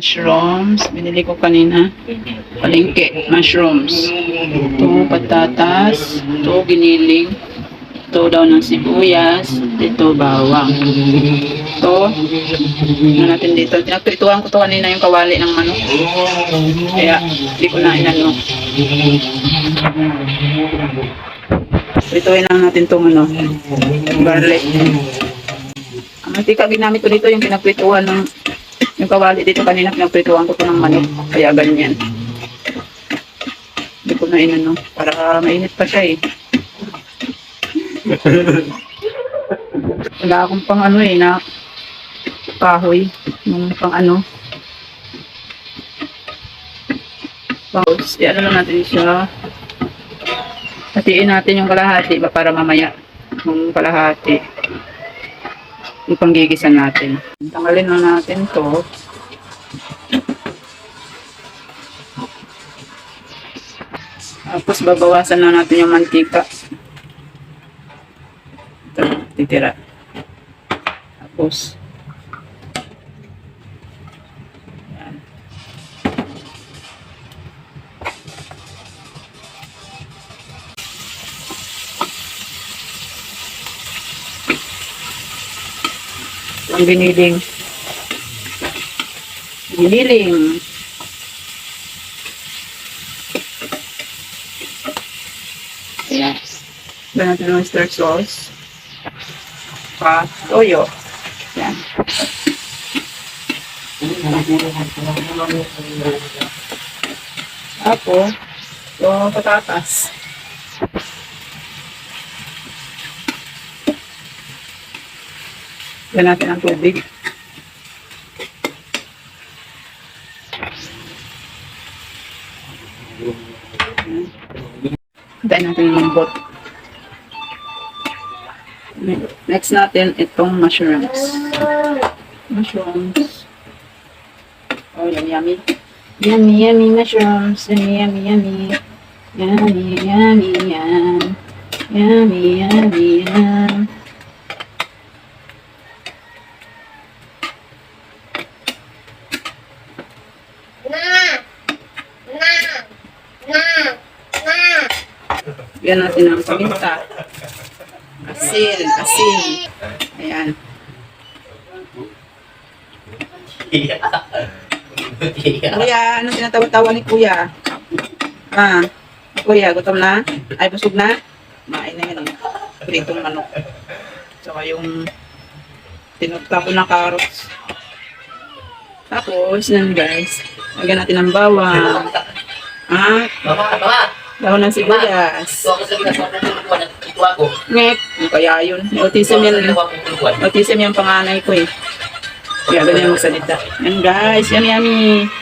Mushrooms. Binili ko kanina. Palengke. Mushrooms. Ito, patatas. Ito, giniling. Ito daw ng sibuyas. Ito, bawang. Ito. Ano natin dito. Pinagprituhan ko to kanina yung kawali ng manok. Kaya, hindi ko na inano. Prituhin lang natin itong ano, garlic. Ang mantika ginamit ko dito yung pinagprituhan ng yung kawali dito kanina pinagprituhan ko to ng manok. Kaya ganyan. Hindi ko na inano. Para mainit pa siya eh. Wala akong pang ano eh na kahoy. Yung pang ano. Tapos, i-ano natin siya. Hatiin natin yung kalahati para mamaya yung kalahati yung panggigisan natin. Tanggalin na natin to. Tapos babawasan na natin yung mantika. Ito, titira. Tapos Ang giniling. Giniling. Ayan. Ba natin ng oyster sauce. Pa, toyo. Ayan. Tapos, ito patatas. Yan natin ang tubig. Hintayin natin yung lambot. Next natin itong mushrooms. Mushrooms. Oh, yummy, yummy. Yummy, yummy mushrooms. Yummy, yummy, yummy. Yummy, yummy, yum. Yummy, yummy, yum. Yan natin ang paminta. Asin, asin. Ayan. Kuya, anong tinatawa-tawa ni Kuya? Ah, Kuya, gutom na? Ay, busog na? Main na eh. Pritong manok. Tsaka yung tinutpa ko ng carrots. Tapos, yan guys. Lagyan natin ng bawang. Ah. Dahon ng sibuyas. Ngek, kaya yun. Autism yan. Pupuluan. Autism yung panganay ko eh. Kaya ganyan magsalita. Yan guys, yummy yummy.